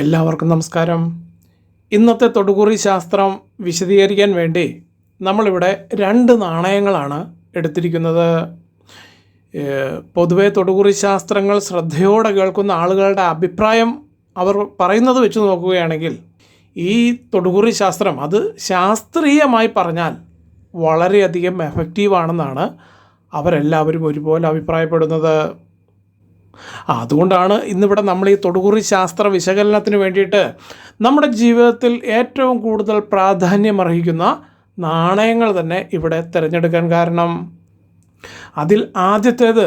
എല്ലാവർക്കും നമസ്കാരം. ഇന്നത്തെ തൊടുകുറി ശാസ്ത്രം വിശദീകരിക്കാൻ വേണ്ടി നമ്മളിവിടെ രണ്ട് നാണയങ്ങളാണ് എടുത്തിരിക്കുന്നത്. പൊതുവെ തൊടുകുറി ശാസ്ത്രങ്ങൾ ശ്രദ്ധയോടെ കേൾക്കുന്ന ആളുകളുടെ അഭിപ്രായം അവർ പറയുന്നത് വെച്ച് നോക്കുകയാണെങ്കിൽ ഈ തൊടുകുറി ശാസ്ത്രം അത് ശാസ്ത്രീയമായി പറഞ്ഞാൽ വളരെയധികം എഫക്റ്റീവാണെന്നാണ് അവരെല്ലാവരും ഒരുപോലെ അഭിപ്രായപ്പെടുന്നത്. അതുകൊണ്ടാണ് ഇന്നിവിടെ നമ്മൾ ഈ തൊടുകുറി ശാസ്ത്ര വിശകലനത്തിന് വേണ്ടിയിട്ട് നമ്മുടെ ജീവിതത്തിൽ ഏറ്റവും കൂടുതൽ പ്രാധാന്യമർഹിക്കുന്ന നാണയങ്ങൾ തന്നെ ഇവിടെ തിരഞ്ഞെടുക്കാൻ കാരണം. അതിൽ ആദ്യത്തേത്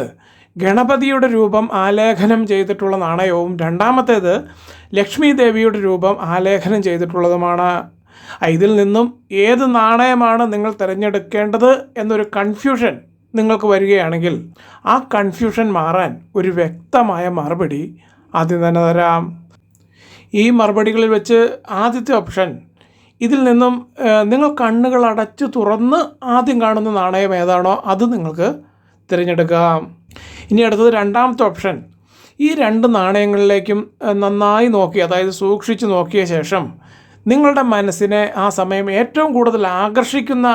ഗണപതിയുടെ രൂപം ആലേഖനം ചെയ്തിട്ടുള്ള നാണയവും രണ്ടാമത്തേത് ലക്ഷ്മി ദേവിയുടെ രൂപം ആലേഖനം ചെയ്തിട്ടുള്ളതുമാണ്. ഇതിൽ നിന്നും ഏത് നാണയമാണ് നിങ്ങൾ തിരഞ്ഞെടുക്കേണ്ടത് എന്നൊരു കൺഫ്യൂഷൻ നിങ്ങൾക്ക് വരികയാണെങ്കിൽ ആ കൺഫ്യൂഷൻ മാറാൻ ഒരു വ്യക്തമായ മറുപടി ആദ്യം തന്നെ തരാം. ഈ മറുപടികളിൽ വെച്ച് ആദ്യത്തെ ഓപ്ഷൻ ഇതിൽ നിന്നും നിങ്ങൾ കണ്ണുകൾ അടച്ചു തുറന്ന് ആദ്യം കാണുന്ന നാണയം ഏതാണോ അത് നിങ്ങൾക്ക് തിരഞ്ഞെടുക്കാം. ഇനി അടുത്തത് രണ്ടാമത്തെ ഓപ്ഷൻ ഈ രണ്ട് നാണയങ്ങളിലേക്കും നന്നായി നോക്കി അതായത് സൂക്ഷിച്ച് നോക്കിയ ശേഷം നിങ്ങളുടെ മനസ്സിനെ ആ സമയം ഏറ്റവും കൂടുതൽ ആകർഷിക്കുന്ന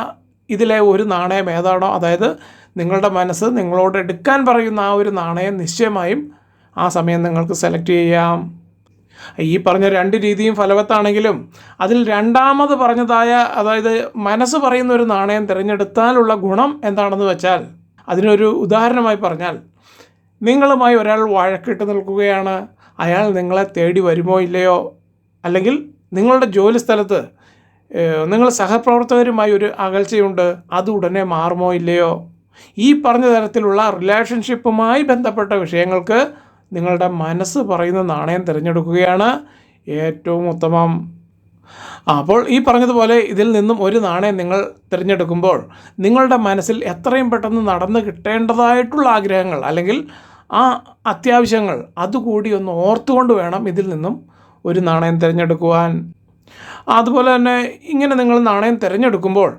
ഇതിലെ ഒരു നാണയം ഏതാണോ അതായത് നിങ്ങളുടെ മനസ്സ് നിങ്ങളോട് എടുക്കാൻ പറയുന്ന ആ ഒരു നാണയം നിശ്ചയമായും ആ സമയം നിങ്ങൾക്ക് സെലക്ട് ചെയ്യാം. ഈ പറഞ്ഞ രണ്ട് രീതിയും ഫലവത്താണെങ്കിലും അതിൽ രണ്ടാമത് പറഞ്ഞതായ അതായത് മനസ്സ് പറയുന്ന ഒരു നാണയം തിരഞ്ഞെടുത്താലുള്ള ഗുണം എന്താണെന്ന് വെച്ചാൽ അതിനൊരു ഉദാഹരണമായി പറഞ്ഞാൽ നിങ്ങളുമായി ഒരാൾ വഴക്കിട്ട് നിൽക്കുകയാണ് അയാൾ നിങ്ങളെ തേടി വരുമോ ഇല്ലയോ? അല്ലെങ്കിൽ നിങ്ങളുടെ ജോലി സ്ഥലത്ത് നിങ്ങൾ സഹപ്രവർത്തകരുമായി ഒരു അകൽച്ചയുണ്ട് അത് ഉടനെ മാറുമോ ഇല്ലയോ? ഈ പറഞ്ഞ തരത്തിലുള്ള റിലേഷൻഷിപ്പുമായി ബന്ധപ്പെട്ട വിഷയങ്ങൾക്ക് നിങ്ങളുടെ മനസ്സ് പറയുന്ന നാണയം തിരഞ്ഞെടുക്കുകയാണ് ഏറ്റവും ഉത്തമം. അപ്പോൾ ഈ പറഞ്ഞതുപോലെ ഇതിൽ നിന്നും ഒരു നാണയം നിങ്ങൾ തിരഞ്ഞെടുക്കുമ്പോൾ നിങ്ങളുടെ മനസ്സിൽ എത്രയും പെട്ടെന്ന് നടന്നു കിട്ടേണ്ടതായിട്ടുള്ള ആഗ്രഹങ്ങൾ അല്ലെങ്കിൽ ആ അത്യാവശ്യങ്ങൾ അതുകൂടി ഒന്ന് ഓർത്തുകൊണ്ട് വേണം ഇതിൽ നിന്നും ഒരു നാണയം തിരഞ്ഞെടുക്കുവാൻ. അതുപോലെ തന്നെ ഇങ്ങനെ നിങ്ങൾ നാണയം തിരഞ്ഞെടുക്കുമ്പോൾ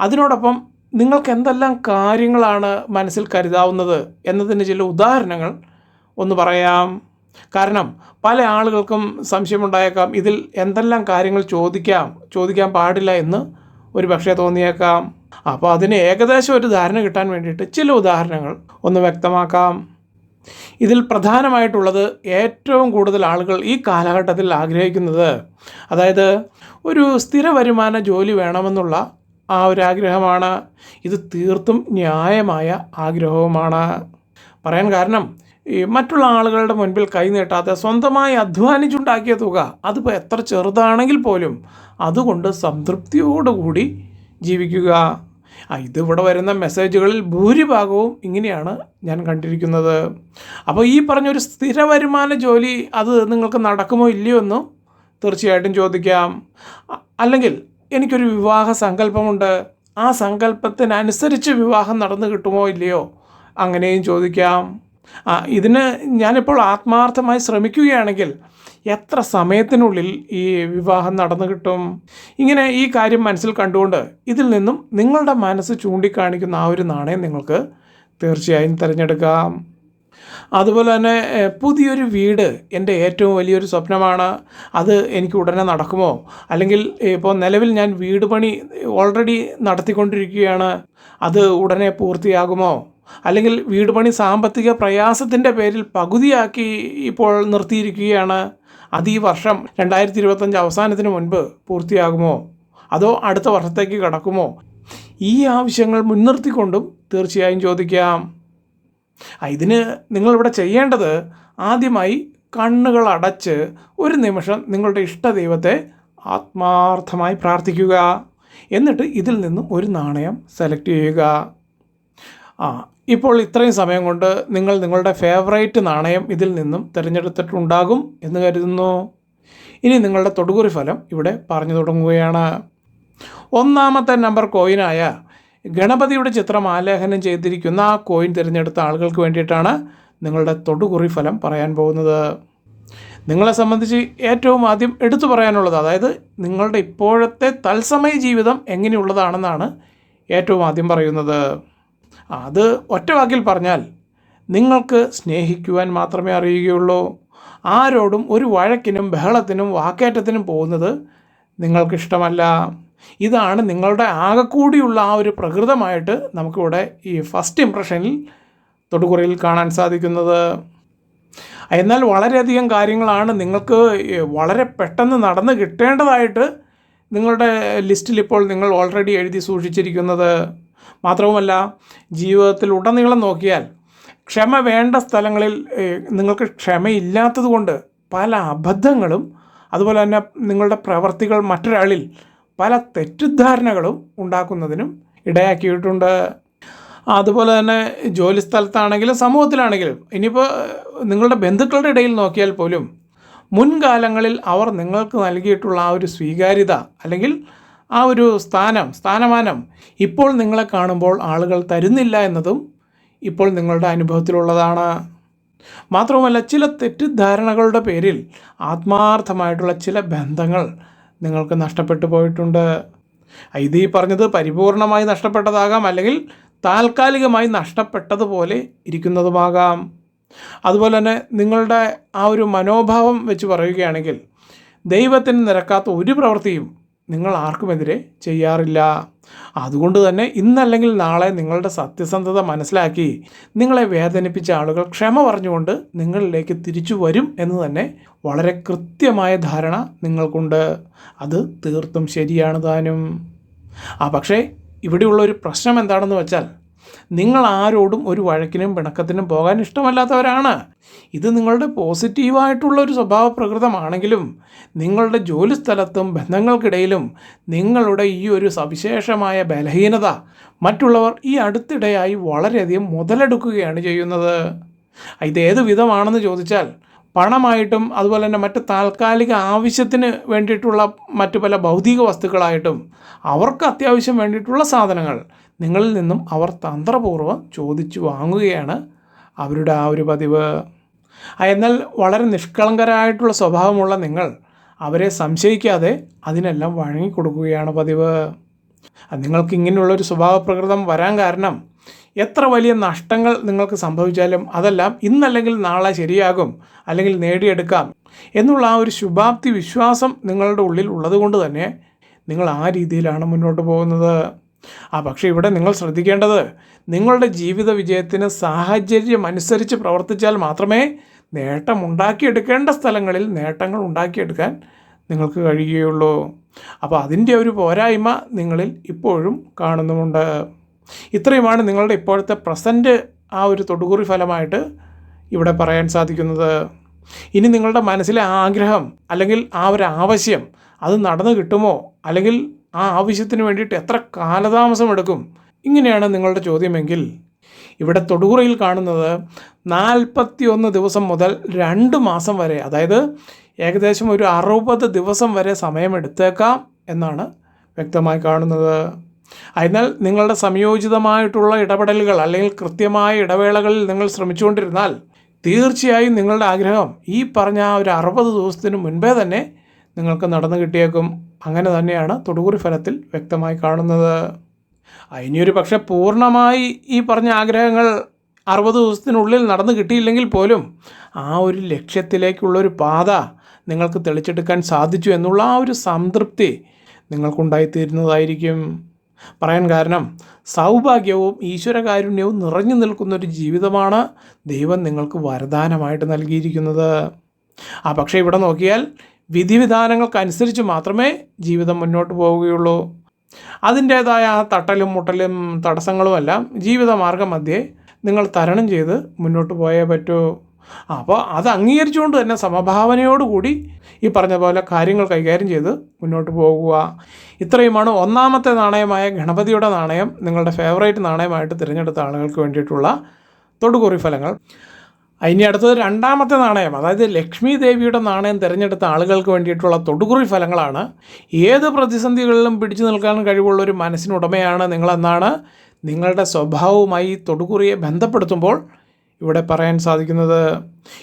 അതിനോടൊപ്പം നിങ്ങൾക്ക് എന്തെല്ലാം കാര്യങ്ങളാണ് മനസ്സിൽ കരുതാവുന്നത് എന്നതിന് ചില ഉദാഹരണങ്ങൾ ഒന്ന് പറയാം. കാരണം പല ആളുകൾക്കും സംശയമുണ്ടായേക്കാം ഇതിൽ എന്തെല്ലാം കാര്യങ്ങൾ ചോദിക്കാം ചോദിക്കാൻ പാടില്ല എന്ന് ഒരു പക്ഷേ തോന്നിയേക്കാം. അപ്പോൾ അതിന് ഏകദേശം ഒരു ധാരണ കിട്ടാൻ വേണ്ടിയിട്ട് ചില ഉദാഹരണങ്ങൾ ഒന്ന് വ്യക്തമാക്കാം. ഇതിൽ പ്രധാനമായിട്ടുള്ളത് ഏറ്റവും കൂടുതൽ ആളുകൾ ഈ കാലഘട്ടത്തിൽ ആഗ്രഹിക്കുന്നത്. അതായത് ഒരു സ്ഥിര വരുമാന ജോലി വേണമെന്നുള്ള ആ ഒരു ആഗ്രഹമാണ്. ഇത് തീർത്തും ന്യായമായ ആഗ്രഹവുമാണ്. പറയാൻ കാരണം ഈ മറ്റുള്ള ആളുകളുടെ മുൻപിൽ കൈനീട്ടാതെ സ്വന്തമായി അധ്വാനിച്ചുണ്ടാക്കിയ തുക അതിപ്പോൾ എത്ര ചെറുതാണെങ്കിൽ പോലും അതുകൊണ്ട് സംതൃപ്തിയോടുകൂടി ജീവിക്കുക. ആ ഇതിവിടെ വരുന്ന മെസ്സേജുകളിൽ ഭൂരിഭാഗവും ഇങ്ങനെയാണ് ഞാൻ കണ്ടിരിക്കുന്നത്. അപ്പോൾ ഈ പറഞ്ഞൊരു സ്ഥിര വരുമാന ജോലി അത് നിങ്ങൾക്ക് നടക്കുമോ ഇല്ലയോ എന്നും തീർച്ചയായിട്ടും ചോദിക്കാം. അല്ലെങ്കിൽ എനിക്കൊരു വിവാഹ സങ്കല്പമുണ്ട് ആ സങ്കല്പത്തിനനുസരിച്ച് വിവാഹം നടന്നു കിട്ടുമോ ഇല്ലയോ അങ്ങനെയും ചോദിക്കാം. ഇതിന് ഞാനിപ്പോൾ ആത്മാർത്ഥമായി ശ്രമിക്കുകയാണെങ്കിൽ എത്ര സമയത്തിനുള്ളിൽ ഈ വിവാഹം നടന്നു കിട്ടും? ഇങ്ങനെ ഈ കാര്യം മനസ്സിൽ കണ്ടുകൊണ്ട് ഇതിൽ നിന്നും നിങ്ങളുടെ മനസ്സ് ചൂണ്ടിക്കാണിക്കുന്ന ആ ഒരു നാണയം നിങ്ങൾക്ക് തീർച്ചയായും തിരഞ്ഞെടുക്കാം. അതുപോലെ തന്നെ പുതിയൊരു വീട് എന്റെ ഏറ്റവും വലിയൊരു സ്വപ്നമാണ്. അത് എനിക്ക് ഉടനെ നടക്കുമോ? അല്ലെങ്കിൽ ഇപ്പോൾ നിലവിൽ ഞാൻ വീട് പണി ഓൾറെഡി നടത്തിക്കൊണ്ടിരിക്കുകയാണ്. അത് ഉടനെ പൂർത്തിയാകുമോ? അല്ലെങ്കിൽ വീട് പണി സാമ്പത്തിക പ്രയാസത്തിന്റെ പേരിൽ പകുതിയാക്കി ഇപ്പോൾ നിർത്തിയിരിക്കുകയാണ്. അത് ഈ വർഷം രണ്ടായിരത്തി ഇരുപത്തഞ്ച് അവസാനത്തിന് മുൻപ് പൂർത്തിയാകുമോ? അതോ അടുത്ത വർഷത്തേക്ക് കടക്കുമോ? ഈ ആവശ്യങ്ങൾ മുൻനിർത്തിക്കൊണ്ടും തീർച്ചയായും ചോദിക്കാം. ഇതിന് നിങ്ങളിവിടെ ചെയ്യേണ്ടത് ആദ്യമായി കണ്ണുകൾ അടച്ച് ഒരു നിമിഷം നിങ്ങളുടെ ഇഷ്ട ദൈവത്തെ ആത്മാർത്ഥമായി പ്രാർത്ഥിക്കുക. എന്നിട്ട് ഇതിൽ നിന്നും ഒരു നാണയം സെലക്ട് ചെയ്യുക. ആ ഇപ്പോൾ ഇത്രയും സമയം കൊണ്ട് നിങ്ങൾ നിങ്ങളുടെ ഫേവറേറ്റ് നാണയം ഇതിൽ നിന്നും തിരഞ്ഞെടുത്തിട്ടുണ്ടാകും എന്ന് കരുതുന്നു. ഇനി നിങ്ങളുടെ തൊടുകുറി ഫലം ഇവിടെ പറഞ്ഞു തുടങ്ങുകയാണ്. ഒന്നാമത്തെ നമ്പർ കോയിനായ ഗണപതിയുടെ ചിത്രം ആലേഖനം ചെയ്തിരിക്കുന്ന ആ കോയിൻ തിരഞ്ഞെടുത്ത ആളുകൾക്ക് വേണ്ടിയിട്ടാണ് നിങ്ങളുടെ തൊടുകുറി ഫലം പറയാൻ പോകുന്നത്. നിങ്ങളെ സംബന്ധിച്ച് ഏറ്റവും ആദ്യം എടുത്തു പറയാനുള്ളത് അതായത് നിങ്ങളുടെ ഇപ്പോഴത്തെ തത്സമയ ജീവിതം എങ്ങനെയുള്ളതാണെന്നാണ് ഏറ്റവും ആദ്യം പറയുന്നത്. അത് ഒറ്റ വാക്കിൽ പറഞ്ഞാൽ നിങ്ങൾക്ക് സ്നേഹിക്കുവാൻ മാത്രമേ അറിയുകയുള്ളൂ. ആരോടും ഒരു വഴക്കിനും ബഹളത്തിനും വാക്കേറ്റത്തിനും പോകുന്നത് നിങ്ങൾക്കിഷ്ടമല്ല. ഇതാണ് നിങ്ങളുടെ ആകെക്കൂടിയുള്ള ആ ഒരു പ്രകൃതമായിട്ട് നമുക്കിവിടെ ഈ ഫസ്റ്റ് ഇംപ്രഷനിൽ തൊടുകുറയിൽ കാണാൻ സാധിക്കുന്നത്. എന്നാൽ വളരെയധികം കാര്യങ്ങളാണ് നിങ്ങൾക്ക് വളരെ പെട്ടെന്ന് നടന്ന് കിട്ടേണ്ടതായിട്ട് നിങ്ങളുടെ ലിസ്റ്റിൽ ഇപ്പോൾ നിങ്ങൾ ഓൾറെഡി എഴുതി സൂക്ഷിച്ചിരിക്കുന്നത്. മാത്രവുമല്ല ജീവിതത്തിൽ ഉടനീളം നോക്കിയാൽ ക്ഷമ വേണ്ട സ്ഥലങ്ങളിൽ നിങ്ങൾക്ക് ക്ഷമയില്ലാത്തതുകൊണ്ട് പല അബദ്ധങ്ങളും അതുപോലെ തന്നെ നിങ്ങളുടെ പ്രവർത്തികൾ മറ്റൊരാളിൽ പല തെറ്റിദ്ധാരണകളും ഉണ്ടാക്കുന്നതിനും ഇടയാക്കിയിട്ടുണ്ട്. അതുപോലെ തന്നെ ജോലി സ്ഥലത്താണെങ്കിലും സമൂഹത്തിലാണെങ്കിലും ഇനിയിപ്പോൾ നിങ്ങളുടെ ബന്ധുക്കളുടെ ഇടയിൽ നോക്കിയാൽ പോലും മുൻകാലങ്ങളിൽ അവർ നിങ്ങൾക്ക് നൽകിയിട്ടുള്ള ആ ഒരു സ്വീകാര്യത അല്ലെങ്കിൽ ആ ഒരു സ്ഥാനം സ്ഥാനമാനം ഇപ്പോൾ നിങ്ങളെ കാണുമ്പോൾ ആളുകൾ തരുന്നില്ല എന്നതും ഇപ്പോൾ നിങ്ങളുടെ അനുഭവത്തിലുള്ളതാണ്. മാത്രവുമല്ല ചില തെറ്റിദ്ധാരണകളുടെ പേരിൽ ആത്മാർത്ഥമായിട്ടുള്ള ചില ബന്ധങ്ങൾ നിങ്ങൾക്ക് നഷ്ടപ്പെട്ടു പോയിട്ടുണ്ട്. ഇത് ഈ പറഞ്ഞത് പരിപൂർണമായി നഷ്ടപ്പെട്ടതാകാം അല്ലെങ്കിൽ താൽക്കാലികമായി നഷ്ടപ്പെട്ടതുപോലെ ഇരിക്കുന്നതുമാകാം. അതുപോലെ തന്നെ നിങ്ങളുടെ ആ ഒരു മനോഭാവം വെച്ച് പറയുകയാണെങ്കിൽ ദൈവത്തിന് നിരക്കാത്ത ഒരു പ്രവൃത്തിയും നിങ്ങൾ ആർക്കുമെതിരെ ചെയ്യാറില്ല. അതുകൊണ്ട് തന്നെ ഇന്നല്ലെങ്കിൽ നാളെ നിങ്ങളുടെ സത്യസന്ധത മനസ്സിലാക്കി നിങ്ങളെ വേദനിപ്പിച്ച ആളുകൾ ക്ഷമ പറഞ്ഞുകൊണ്ട് നിങ്ങളിലേക്ക് തിരിച്ചു വരും എന്ന് തന്നെ വളരെ കൃത്യമായ ധാരണ നിങ്ങൾക്കുണ്ട്. അത് തീർത്തും ശരിയാണ് താനും. ആ പക്ഷേ ഇവിടെയുള്ള ഒരു പ്രശ്നം എന്താണെന്ന് വെച്ചാൽ നിങ്ങൾ ആരോടും ഒരു വഴക്കിനും പിണക്കത്തിനും പോകാൻ ഇഷ്ടമല്ലാത്തവരാണ്. ഇത് നിങ്ങളുടെ പോസിറ്റീവായിട്ടുള്ള ഒരു സ്വഭാവ പ്രകൃതമാണെങ്കിലും നിങ്ങളുടെ ജോലിസ്ഥലത്തും ബന്ധങ്ങൾക്കിടയിലും നിങ്ങളുടെ ഈ ഒരു സവിശേഷമായ ബലഹീനത മറ്റുള്ളവർ ഈ അടുത്തിടെയായി വളരെയധികം മുതലെടുക്കുകയാണ് ചെയ്യുന്നത്. ഇത് വിധമാണെന്ന് ചോദിച്ചാൽ പണമായിട്ടും അതുപോലെ തന്നെ മറ്റ് താൽക്കാലിക ആവശ്യത്തിന് വേണ്ടിയിട്ടുള്ള മറ്റു പല ഭൗതിക വസ്തുക്കളായിട്ടും അവർക്ക് അത്യാവശ്യം വേണ്ടിയിട്ടുള്ള സാധനങ്ങൾ നിങ്ങളിൽ നിന്നും അവർ തന്ത്രപൂർവം ചോദിച്ചു വാങ്ങുകയാണ് അവരുടെ ആ ഒരു പതിവ്. എന്നാൽ വളരെ നിഷ്കളങ്കരായിട്ടുള്ള സ്വഭാവമുള്ള നിങ്ങൾ അവരെ സംശയിക്കാതെ അതിനെല്ലാം വഴങ്ങിക്കൊടുക്കുകയാണ് പതിവ്. നിങ്ങൾക്ക് ഇങ്ങനെയുള്ളൊരു സ്വഭാവ പ്രകൃതം വരാൻ കാരണം എത്ര വലിയ നഷ്ടങ്ങൾ നിങ്ങൾക്ക് സംഭവിച്ചാലും അതെല്ലാം ഇന്നല്ലെങ്കിൽ നാളെ ശരിയാകും അല്ലെങ്കിൽ നേടിയെടുക്കാം എന്നുള്ള ആ ഒരു ശുഭാപ്തി വിശ്വാസം നിങ്ങളുടെ ഉള്ളിൽ ഉള്ളതുകൊണ്ട് തന്നെ നിങ്ങൾ ആ രീതിയിലാണ് മുന്നോട്ട് പോകുന്നത്. ആ പക്ഷേ ഇവിടെ നിങ്ങൾ ശ്രദ്ധിക്കേണ്ടത് നിങ്ങളുടെ ജീവിത വിജയത്തിന് സാഹചര്യം അനുസരിച്ച് പ്രവർത്തിച്ചാൽ മാത്രമേ നേട്ടം ഉണ്ടാക്കിയെടുക്കേണ്ട സ്ഥലങ്ങളിൽ നേട്ടങ്ങൾ ഉണ്ടാക്കിയെടുക്കാൻ നിങ്ങൾക്ക് കഴിയുകയുള്ളൂ. അപ്പോൾ അതിന്റെ ഒരു പോരായ്മ നിങ്ങളിൽ ഇപ്പോഴും കാണുന്നുമുണ്ട്. ഇത്രയുമാണ് നിങ്ങളുടെ ഇപ്പോഴത്തെ പ്രസന്റ് ആ ഒരു തൊടുകുറി ഫലമായിട്ട് ഇവിടെ പറയാൻ സാധിക്കുന്നത്. ഇനി നിങ്ങളുടെ മനസ്സിലെ ആഗ്രഹം അല്ലെങ്കിൽ ആ ഒരു ആവശ്യം അത് നടന്നു കിട്ടുമോ? അല്ലെങ്കിൽ ആ ആവശ്യത്തിന് വേണ്ടിയിട്ട് എത്ര കാലതാമസം എടുക്കും? ഇങ്ങനെയാണ് നിങ്ങളുടെ ചോദ്യമെങ്കിൽ ഇവിടെ തൊടുകുറയിൽ കാണുന്നത് നാൽപ്പത്തി ഒന്ന് ദിവസം മുതൽ രണ്ട് മാസം വരെ അതായത് ഏകദേശം ഒരു അറുപത് ദിവസം വരെ സമയമെടുത്തേക്കാം എന്നാണ് വ്യക്തമായി കാണുന്നത്. അതിനാൽ നിങ്ങളുടെ സംയോജിതമായിട്ടുള്ള ഇടപെടലുകൾ അല്ലെങ്കിൽ കൃത്യമായ ഇടവേളകളിൽ നിങ്ങൾ ശ്രമിച്ചുകൊണ്ടിരുന്നാൽ തീർച്ചയായും നിങ്ങളുടെ ആഗ്രഹം ഈ പറഞ്ഞ ഒരു അറുപത് ദിവസത്തിന് മുൻപേ തന്നെ നിങ്ങൾക്ക് നടന്നു കിട്ടിയേക്കും. അങ്ങനെ തന്നെയാണ് തൊടുകുറി ഫലത്തിൽ വ്യക്തമായി കാണുന്നത്. അതിനൊരു പക്ഷേ പൂർണമായി ഈ പറഞ്ഞ ആഗ്രഹങ്ങൾ അറുപത് ദിവസത്തിനുള്ളിൽ നടന്നു കിട്ടിയില്ലെങ്കിൽ പോലും ആ ഒരു ലക്ഷ്യത്തിലേക്കുള്ളൊരു പാത നിങ്ങൾക്ക് തെളിച്ചെടുക്കാൻ സാധിച്ചു എന്നുള്ള ആ ഒരു സംതൃപ്തി നിങ്ങൾക്കുണ്ടായിത്തീരുന്നതായിരിക്കും. പറയാൻ കാരണം സൗഭാഗ്യവും ഈശ്വരകാരുണ്യവും നിറഞ്ഞു നിൽക്കുന്നൊരു ജീവിതമാണ് ദൈവം നിങ്ങൾക്ക് വരദാനമായിട്ട് നൽകിയിരിക്കുന്നത്. ആ പക്ഷേ ഇവിടെ നോക്കിയാൽ വിധിവിധാനങ്ങൾക്കനുസരിച്ച് മാത്രമേ ജീവിതം മുന്നോട്ട് പോവുകയുള്ളൂ. അതിന്റേതായ ആ തട്ടലും മുട്ടലും തടസ്സങ്ങളുമെല്ലാം ജീവിതമാർഗം മധ്യേ നിങ്ങൾ തരണം ചെയ്ത് മുന്നോട്ട് പോയേ പറ്റൂ. അപ്പോൾ അത് അംഗീകരിച്ചുകൊണ്ട് തന്നെ സമഭാവനയോടുകൂടി ഈ പറഞ്ഞ പോലെ കാര്യങ്ങൾ കൈകാര്യം ചെയ്ത് മുന്നോട്ട് പോകുക. ഇത്രയുമാണ് ഒന്നാമത്തെ നാണയമായ ഗണപതിയുടെ നാണയം നിങ്ങളുടെ ഫേവറേറ്റ് നാണയമായിട്ട് തിരഞ്ഞെടുത്ത ആളുകൾക്ക് വേണ്ടിയിട്ടുള്ള തൊടുകുറി ഫലങ്ങൾ. ഇനി അടുത്തത് രണ്ടാമത്തെ നാണയം അതായത് ലക്ഷ്മി ദേവിയുടെ നാണയം തിരഞ്ഞെടുത്ത ആളുകൾക്ക് വേണ്ടിയിട്ടുള്ള തൊടുകുറി ഫലങ്ങളാണ്. ഏത് പ്രതിസന്ധികളിലും പിടിച്ചു നിൽക്കാൻ കഴിവുള്ള ഒരു മനസ്സിനുടമയാണ് നിങ്ങളെന്നാണ് നിങ്ങളുടെ സ്വഭാവവുമായി തൊടുകുറിയെ ബന്ധപ്പെടുത്തുമ്പോൾ ഇവിടെ പറയാൻ സാധിക്കുന്നത്.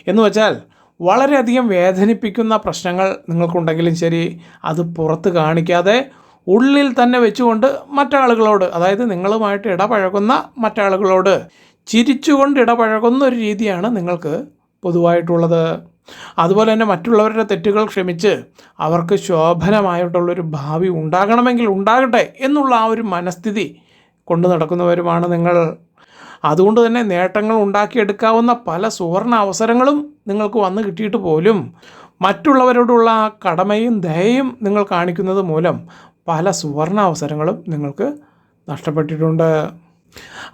എന്ന് വെച്ചാൽ വളരെയധികം വേദനിപ്പിക്കുന്ന പ്രശ്നങ്ങൾ നിങ്ങൾക്കുണ്ടെങ്കിലും ശരി അത് പുറത്ത് കാണിക്കാതെ ഉള്ളിൽ തന്നെ വെച്ചുകൊണ്ട് മറ്റാളുകളോട് അതായത് നിങ്ങളുമായിട്ട് ഇടപഴകുന്ന മറ്റാളുകളോട് ചിരിച്ചുകൊണ്ട് ഇടപഴകുന്ന ഒരു രീതിയാണ് നിങ്ങൾക്ക് പൊതുവായിട്ടുള്ളത്. അതുപോലെ തന്നെ മറ്റുള്ളവരുടെ തെറ്റുകൾ ക്ഷമിച്ച് അവർക്ക് ശോഭനമായിട്ടുള്ളൊരു ഭാവി ഉണ്ടാകണമെങ്കിൽ ഉണ്ടാകട്ടെ എന്നുള്ള ആ ഒരു മനസ്ഥിതി കൊണ്ടു നടക്കുന്നവരുമാണ് നിങ്ങൾ. അതുകൊണ്ട് തന്നെ നേട്ടങ്ങൾ ഉണ്ടാക്കിയെടുക്കാവുന്ന പല സുവർണ അവസരങ്ങളും നിങ്ങൾക്ക് വന്നു കിട്ടിയിട്ട് പോലും മറ്റുള്ളവരോടുള്ള ആ കടമയും ദയയും നിങ്ങൾ കാണിക്കുന്നത് മൂലം പല സുവർണ അവസരങ്ങളും നിങ്ങൾക്ക് നഷ്ടപ്പെട്ടിട്ടുണ്ട്.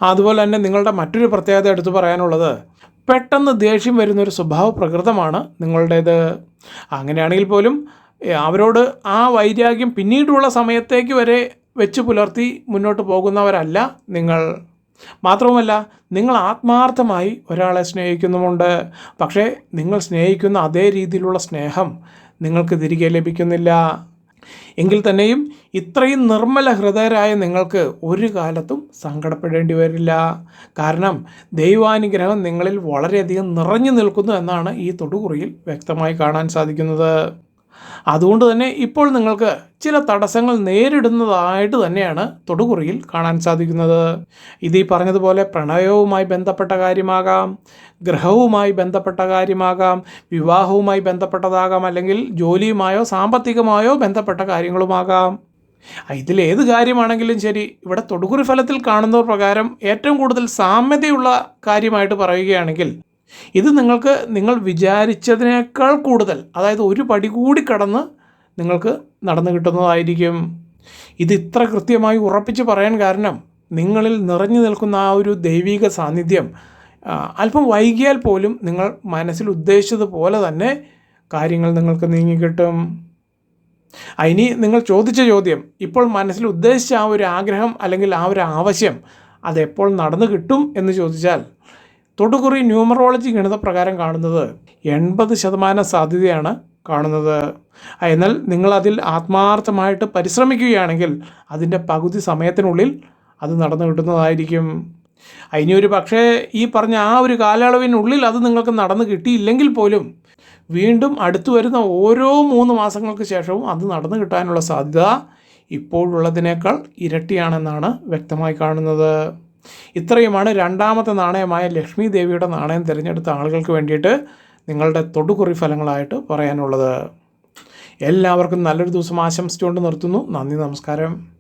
അതുപോലെ തന്നെ നിങ്ങളുടെ മറ്റൊരു പ്രത്യേകത എടുത്തു പറയാനുള്ളത് പെട്ടെന്ന് ദേഷ്യം വരുന്നൊരു സ്വഭാവ പ്രകൃതമാണ് നിങ്ങളുടേത്. അങ്ങനെയാണെങ്കിൽ പോലും അവരോട് ആ വൈരാഗ്യം പിന്നീടുള്ള സമയത്തേക്ക് വരെ വെച്ച് പുലർത്തി മുന്നോട്ട് പോകുന്നവരല്ല നിങ്ങൾ. മാത്രവുമല്ല നിങ്ങൾ ആത്മാർത്ഥമായി ഒരാളെ സ്നേഹിക്കുന്നുമുണ്ട്. പക്ഷേ നിങ്ങൾ സ്നേഹിക്കുന്ന അതേ രീതിയിലുള്ള സ്നേഹം നിങ്ങൾക്ക് തിരികെ ലഭിക്കുന്നില്ല. എങ്കിൽ തന്നെയും ഇത്രയും നിർമ്മല ഹൃദയരായ നിങ്ങൾക്ക് ഒരു കാലത്തും സങ്കടപ്പെടേണ്ടി വരില്ല. കാരണം ദൈവാനുഗ്രഹം നിങ്ങളിൽ വളരെയധികം നിറഞ്ഞു നിൽക്കുന്നു എന്നാണ് ഈ തൊടുകുറിയിൽ വ്യക്തമായി കാണാൻ സാധിക്കുന്നത്. അതുകൊണ്ട് തന്നെ ഇപ്പോൾ നിങ്ങൾക്ക് ചില തടസ്സങ്ങൾ നേരിടുന്നതായിട്ട് തന്നെയാണ് തൊടുകുറിയിൽ കാണാൻ സാധിക്കുന്നത്. ഇത് ഈ പറഞ്ഞതുപോലെ പ്രണയവുമായി ബന്ധപ്പെട്ട കാര്യമാകാം ഗ്രഹവുമായി ബന്ധപ്പെട്ട കാര്യമാകാം വിവാഹവുമായി ബന്ധപ്പെട്ടതാകാം അല്ലെങ്കിൽ ജോലിയുമായോ സാമ്പത്തികമായോ ബന്ധപ്പെട്ട കാര്യങ്ങളുമാകാം. ഇതിലേത് കാര്യമാണെങ്കിലും ശരി ഇവിടെ തൊടുകുറി ഫലത്തിൽ കാണുന്ന പ്രകാരം ഏറ്റവും കൂടുതൽ സാമ്യതയുള്ള കാര്യമായിട്ട് പറയുകയാണെങ്കിൽ ഇത് നിങ്ങൾക്ക് നിങ്ങൾ വിചാരിച്ചതിനേക്കാൾ കൂടുതൽ അതായത് ഒരു പടി കൂടി കടന്ന് നിങ്ങൾക്ക് നടന്നു കിട്ടുന്നതായിരിക്കും. ഇത് ഇത്ര കൃത്യമായി ഉറപ്പിച്ച് പറയാൻ കാരണം നിങ്ങളിൽ നിറഞ്ഞു നിൽക്കുന്ന ആ ഒരു ദൈവിക സാന്നിധ്യം അല്പം വൈകിയാൽ പോലും നിങ്ങൾ മനസ്സിൽ ഉദ്ദേശിച്ചതുപോലെ തന്നെ കാര്യങ്ങൾ നിങ്ങൾക്ക് നീങ്ങിക്കിട്ടും ഇനി നിങ്ങൾ ചോദിച്ച ചോദ്യം ഇപ്പോൾ മനസ്സിൽ ഉദ്ദേശിച്ച ആ ഒരു ആഗ്രഹം അല്ലെങ്കിൽ ആ ഒരു ആവശ്യം അതെപ്പോൾ നടന്നു കിട്ടും എന്ന് ചോദിച്ചാൽ തൊടുകുറി ന്യൂമറോളജി ഗണിതപ്രകാരം കാണുന്നത് എൺപത് ശതമാനം സാധ്യതയാണ് കാണുന്നത്. എന്നാൽ നിങ്ങൾ അതിൽ ആത്മാർത്ഥമായിട്ട് പരിശ്രമിക്കുകയാണെങ്കിൽ അതിന്റെ പകുതി സമയത്തിനുള്ളിൽ അത് നടന്നു കിട്ടുന്നതായിരിക്കും. അതിന് ഒരു പക്ഷേ ഈ പറഞ്ഞ ആ ഒരു കാലയളവിനുള്ളിൽ അത് നിങ്ങൾക്ക് നടന്നു കിട്ടിയില്ലെങ്കിൽ പോലും വീണ്ടും അടുത്തു വരുന്ന ഓരോ മൂന്ന് മാസങ്ങൾക്ക് ശേഷവും അത് നടന്നു കിട്ടാനുള്ള സാധ്യത ഇപ്പോഴുള്ളതിനേക്കാൾ ഇരട്ടിയാണെന്നാണ് വ്യക്തമായി കാണുന്നത്. ഇത്രയുമാണ് രണ്ടാമത്തെ നാണയമായ ലക്ഷ്മി ദേവിയുടെ നാണയം തിരഞ്ഞെടുത്ത ആളുകൾക്ക് വേണ്ടിയിട്ട് നിങ്ങളുടെ തൊടുകുറി ഫലങ്ങളായിട്ട് പറയാനുള്ളത്. എല്ലാവർക്കും നല്ലൊരു ദിവസം ആശംസിച്ചുകൊണ്ട് നിർത്തുന്നു. നന്ദി നമസ്കാരം.